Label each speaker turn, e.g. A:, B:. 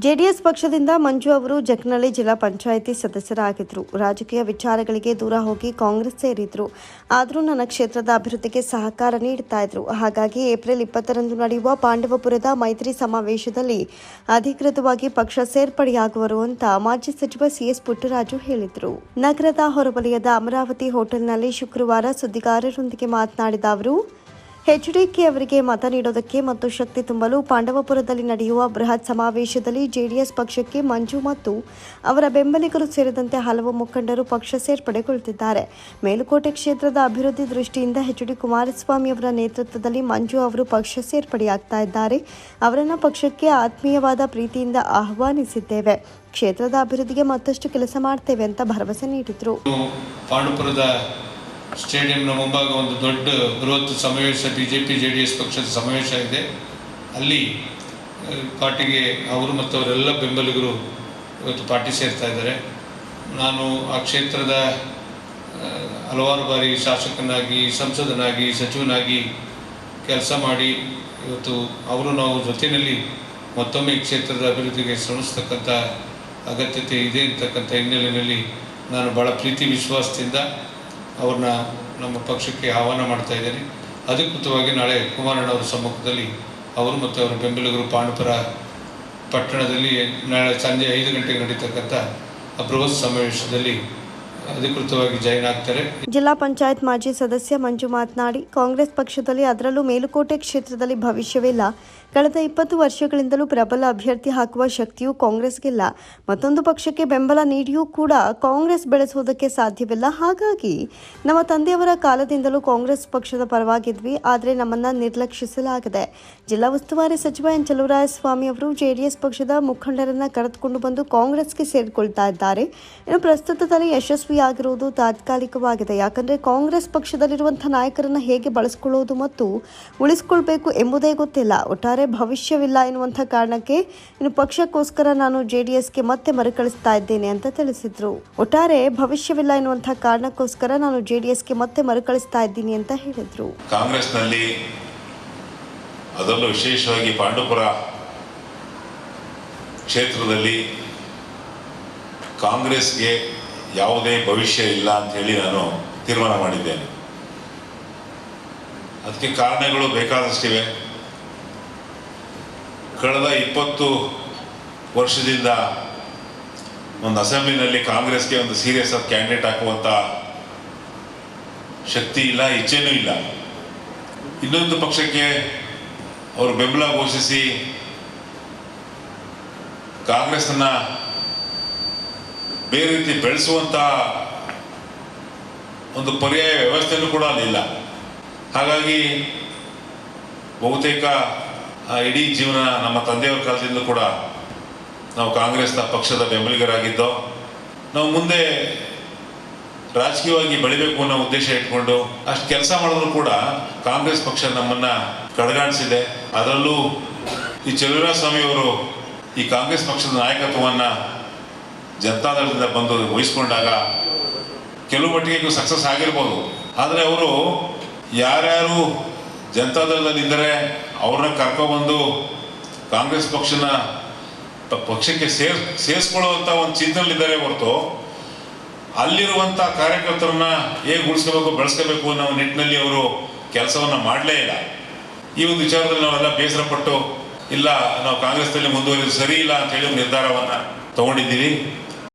A: JDS ಪಕ್ಷದಿಂದ ಮಂಜು ಅವರು ಜಕ್ನಳ್ಳಿ ಜಿಲ್ಲಾ ಪಂಚಾಯಿತಿ ಸದಸ್ಯರಾಗಿದ್ದರು ರಾಜಕೀಯ ವಿಚಾರಗಳಿಗೆ ದೂರ ಹೋಗಿ ಕಾಂಗ್ರೆಸ್ ಸೇರಿದ್ರು. ಆದರೂ ನನ್ನ ಕ್ಷೇತ್ರದ ಅಭಿವೃದ್ಧಿಗೆ ಸಹಕಾರ ನೀಡ್ತಾ ಇದ್ರು. ಹಾಗಾಗಿ ಏಪ್ರಿಲ್ ಇಪ್ಪತ್ತರಂದು ನಡೆಯುವ ಪಾಂಡವಪುರದ ಮೈತ್ರಿ ಸಮಾವೇಶದಲ್ಲಿ ಅಧಿಕೃತವಾಗಿ ಪಕ್ಷ ಸೇರ್ಪಡೆಯಾಗುವರು ಅಂತ ಮಾಜಿ ಸಚಿವ ಸಿಎಸ್ ಪುಟ್ಟರಾಜು ಹೇಳಿದರು. ನಗರದ ಹೊರವಲಯದ ಅಮರಾವತಿ ಹೋಟೆಲ್ನಲ್ಲಿ ಶುಕ್ರವಾರ ಸುದ್ದಿಗಾರರೊಂದಿಗೆ ಮಾತನಾಡಿದ ಅವರು ಎಚ್ಡಿಕೆ ಅವರಿಗೆ ಮತ ನೀಡೋದಕ್ಕೆ ಮತ್ತು ಶಕ್ತಿ ತುಂಬಲು ಪಾಂಡವಪುರದಲ್ಲಿ ನಡೆಯುವ ಬೃಹತ್ ಸಮಾವೇಶದಲ್ಲಿ ಜೆಡಿಎಸ್ ಪಕ್ಷಕ್ಕೆ ಮಂಜು ಮತ್ತು ಅವರ ಬೆಂಬಲಿಗರು ಸೇರಿದಂತೆ ಹಲವು ಮುಖಂಡರು ಪಕ್ಷ ಸೇರ್ಪಡೆಗೊಳ್ಳುತ್ತಿದ್ದಾರೆ. ಮೇಲುಕೋಟೆ ಕ್ಷೇತ್ರದ ಅಭಿವೃದ್ಧಿ ದೃಷ್ಟಿಯಿಂದ ಎಚ್ ಡಿ ಕುಮಾರಸ್ವಾಮಿ ಅವರ ನೇತೃತ್ವದಲ್ಲಿ ಮಂಜು ಅವರು ಪಕ್ಷ ಸೇರ್ಪಡೆಯಾಗ್ತಾ ಇದ್ದಾರೆ. ಅವರನ್ನು ಪಕ್ಷಕ್ಕೆ ಆತ್ಮೀಯವಾದ ಪ್ರೀತಿಯಿಂದ ಆಹ್ವಾನಿಸಿದ್ದೇವೆ. ಕ್ಷೇತ್ರದ ಅಭಿವೃದ್ಧಿಗೆ ಮತ್ತಷ್ಟು ಕೆಲಸ ಮಾಡ್ತೇವೆ ಅಂತ ಭರವಸೆ ನೀಡಿದರು.
B: ಸ್ಟೇಡಿಯಂನ ಮುಂಭಾಗ ಒಂದು ದೊಡ್ಡ ಬೃಹತ್ ಸಮಾವೇಶ B J P J D S ಪಕ್ಷದ ಸಮಾವೇಶ ಇದೆ. ಅಲ್ಲಿ ಪಾರ್ಟಿಗೆ ಅವರು ಮತ್ತು ಅವರೆಲ್ಲ ಬೆಂಬಲಿಗರು ಇವತ್ತು ಪಾರ್ಟಿ ಸೇರ್ತಾ ಇದ್ದಾರೆ. ನಾನು ಆ ಕ್ಷೇತ್ರದ ಹಲವಾರು ಬಾರಿ ಶಾಸಕನಾಗಿ, ಸಂಸದನಾಗಿ, ಸಚಿವನಾಗಿ ಕೆಲಸ ಮಾಡಿ ಇವತ್ತು ಅವರು ನಾವು ಜೊತೆಯಲ್ಲಿ ಮತ್ತೊಮ್ಮೆ ಕ್ಷೇತ್ರದ ಅಭಿವೃದ್ಧಿಗೆ ಶ್ರಮಿಸ್ತಕ್ಕಂಥ ಅಗತ್ಯತೆ ಇದೆ ಅಂತಕ್ಕಂಥ ಹಿನ್ನೆಲೆಯಲ್ಲಿ ನಾನು ಭಾಳ ಪ್ರೀತಿ, ವಿಶ್ವಾಸದಿಂದ ಅವ್ರನ್ನ ನಮ್ಮ ಪಕ್ಷಕ್ಕೆ ಆಹ್ವಾನ ಮಾಡ್ತಾ ಇದ್ದೇನೆ. ಅಧಿಕೃತವಾಗಿ ನಾಳೆ ಕುಮಾರಣ್ಣವರ ಸಮ್ಮುಖದಲ್ಲಿ ಅವರು ಮತ್ತು ಅವರ ಬೆಂಬಲಿಗರು ಪಾಂಡುಪುರ ಪಟ್ಟಣದಲ್ಲಿ ನಾಳೆ ಸಂಜೆ ಐದು ಗಂಟೆಗೆ ನಡೀತಕ್ಕಂಥ ಬೃಹತ್ ಸಮಾವೇಶದಲ್ಲಿ ಅಧಿಕೃತವಾಗಿ ಜಾಯಿನ್ ಆಗ್ತಾರೆ.
A: ಜಿಲ್ಲಾ ಪಂಚಾಯತ್ ಮಾಜಿ ಸದಸ್ಯ ಮಂಜು ಮಾತನಾಡಿ, ಕಾಂಗ್ರೆಸ್ ಪಕ್ಷದಲ್ಲಿ ಅದರಲ್ಲೂ ಮೇಲುಕೋಟೆ ಕ್ಷೇತ್ರದಲ್ಲಿ ಭವಿಷ್ಯವಿಲ್ಲ. ಕಳೆದ ಇಪ್ಪತ್ತು ವರ್ಷಗಳಿಂದಲೂ ಪ್ರಬಲ ಅಭ್ಯರ್ಥಿ ಹಾಕುವ ಶಕ್ತಿಯು ಕಾಂಗ್ರೆಸ್ಗಿಲ್ಲ. ಮತ್ತೊಂದು ಪಕ್ಷಕ್ಕೆ ಬೆಂಬಲ ನೀಡಿಯೂ ಕೂಡ ಕಾಂಗ್ರೆಸ್ ಬೆಳೆಸುವುದಕ್ಕೆ ಸಾಧ್ಯವಿಲ್ಲ. ಹಾಗಾಗಿ ನಮ್ಮ ತಂದೆಯವರ ಕಾಲದಿಂದಲೂ ಕಾಂಗ್ರೆಸ್ ಪಕ್ಷದ ಪರವಾಗಿದ್ವಿ. ಆದರೆ ನಮ್ಮನ್ನ ನಿರ್ಲಕ್ಷಿಸಲಾಗಿದೆ. ಜಿಲ್ಲಾ ಉಸ್ತುವಾರಿ ಸಚಿವ ಎನ್. ಸ್ವಾಮಿ ಅವರು ಜೆಡಿಎಸ್ ಪಕ್ಷದ ಮುಖಂಡರನ್ನ ಕರೆದುಕೊಂಡು ಬಂದು ಕಾಂಗ್ರೆಸ್ಗೆ ಸೇರಿಕೊಳ್ತಾ ಇದ್ದಾರೆ. ಇನ್ನು ಪ್ರಸ್ತುತದಲ್ಲಿ ಯಶಸ್ವಿಯಾಗಿರುವುದು ತಾತ್ಕಾಲಿಕವಾಗಿದೆ. ಯಾಕಂದ್ರೆ ಕಾಂಗ್ರೆಸ್ ಪಕ್ಷದಲ್ಲಿರುವಂಥ ನಾಯಕರನ್ನ ಹೇಗೆ ಬಳಸಿಕೊಳ್ಳುವುದು ಮತ್ತು ಉಳಿಸಿಕೊಳ್ಬೇಕು ಎಂಬುದೇ ಗೊತ್ತಿಲ್ಲ. ಒಟ್ಟಾರೆ ಭವಿಷ್ಯವಿಲ್ಲ ಎನ್ನುವಂಥ ಕಾರಣಕ್ಕೆ ಇನ್ನು ಪಕ್ಷಕ್ಕೋಸ್ಕರ ನಾನು ಜೆಡಿಎಸ್ಗೆ ಮತ್ತೆ ಮರುಕಳಿಸ್ತಾ ಇದ್ದೇನೆ ಅಂತ ತಿಳಿಸಿದ್ರು. ಒಟ್ಟಾರೆ ಭವಿಷ್ಯವಿಲ್ಲ ಎನ್ನುವಂಥ ಕಾರಣಕ್ಕೋಸ್ಕರ ನಾನು ಜೆಡಿಎಸ್ಗೆ ಮತ್ತೆ ಮರುಕಳಿಸ್ತಾ ಇದ್ದೀನಿ ಅಂತ ಹೇಳಿದ್ರು.
C: ಕಾಂಗ್ರೆಸ್ನಲ್ಲಿ ಅದರಲ್ಲೂ ವಿಶೇಷವಾಗಿ ಪಾಂಡುಪುರ ಕ್ಷೇತ್ರದಲ್ಲಿ ಕಾಂಗ್ರೆಸ್ಗೆ ಯಾವುದೇ ಭವಿಷ್ಯ ಇಲ್ಲ ಅಂತ ಹೇಳಿ ನಾನು ತೀರ್ಮಾನ ಮಾಡಿದ್ದೇನೆ. ಅದಕ್ಕೆ ಕಾರಣಗಳು ಬೇಕಾದಷ್ಟಿವೆ. ಕಳೆದ ಇಪ್ಪತ್ತು ವರ್ಷದಿಂದ ಒಂದು ಅಸೆಂಬ್ಲಿನಲ್ಲಿ ಕಾಂಗ್ರೆಸ್ಗೆ ಒಂದು ಸೀರಿಯಸ್ ಆಗಿ ಕ್ಯಾಂಡಿಡೇಟ್ ಹಾಕುವಂಥ ಶಕ್ತಿ ಇಲ್ಲ, ಇಚ್ಛೆನೂ ಇಲ್ಲ. ಇನ್ನೊಂದು ಪಕ್ಷಕ್ಕೆ ಅವರು ಬೆಂಬಲ ಘೋಷಿಸಿ ಕಾಂಗ್ರೆಸ್ನ ಬೇರೆ ರೀತಿ ಬೆಳೆಸುವಂಥ ಒಂದು ಪರ್ಯಾಯ ವ್ಯವಸ್ಥೆಯೂ ಕೂಡ ಅಲ್ಲಿಲ್ಲ. ಹಾಗಾಗಿ ಬಹುತೇಕ ಆ ಇಡೀ ಜೀವನ ನಮ್ಮ ತಂದೆಯವರ ಕಾಲದಿಂದ ಕೂಡ ನಾವು ಕಾಂಗ್ರೆಸ್ನ ಪಕ್ಷದ ಬೆಂಬಲಿಗರಾಗಿದ್ದೋ, ನಾವು ಮುಂದೆ ರಾಜಕೀಯವಾಗಿ ಬೆಳಿಬೇಕು ಅನ್ನೋ ಉದ್ದೇಶ ಇಟ್ಕೊಂಡು ಅಷ್ಟು ಕೆಲಸ ಮಾಡಿದ್ರು ಕೂಡ ಕಾಂಗ್ರೆಸ್ ಪಕ್ಷ ನಮ್ಮನ್ನ ಕಡೆಗಾಣಿಸಿದೆ ಅದರಲ್ಲೂ ಈ ಅವರು ಈ ಕಾಂಗ್ರೆಸ್ ಪಕ್ಷದ ನಾಯಕತ್ವವನ್ನು ಜನತಾದಳದಿಂದ ಬಂದು ವಹಿಸ್ಕೊಂಡಾಗ ಕೆಲವು ಮಟ್ಟಿಗೆ ಸಕ್ಸಸ್ ಆಗಿರ್ಬೋದು. ಆದರೆ ಅವರು ಯಾರ್ಯಾರು ಜನತಾದಳದಲ್ಲಿ ಇದ್ದರೆ ಅವ್ರನ್ನ ಕರ್ಕೊಬಂದು ಕಾಂಗ್ರೆಸ್ ಪಕ್ಷನ ಪಕ್ಷಕ್ಕೆ ಸೇರ್ ಸೇರಿಸ್ಕೊಳ್ಳುವಂಥ ಒಂದು ಚಿಂತನೆಯಲ್ಲಿದ್ದಾರೆ ಹೊರತು ಅಲ್ಲಿರುವಂಥ ಕಾರ್ಯಕರ್ತರನ್ನ ಹೇಗೆ ಉಳಿಸ್ಕೋಬೇಕು, ಬೆಳೆಸ್ಕೋಬೇಕು ಅನ್ನೋ ನಿಟ್ಟಿನಲ್ಲಿ ಅವರು ಕೆಲಸವನ್ನ ಮಾಡಲೇ ಇಲ್ಲ. ಈ ಒಂದು ವಿಚಾರದಲ್ಲಿ ನಾವೆಲ್ಲ ಬೇಸರ ಪಟ್ಟು ಇಲ್ಲ, ನಾವು ಕಾಂಗ್ರೆಸ್ನಲ್ಲಿ ಮುಂದುವರಿದು ಸರಿ ಇಲ್ಲ ಅಂತ ಹೇಳಿ ನಿರ್ಧಾರವನ್ನ ತಗೊಂಡಿದ್ದೀವಿ.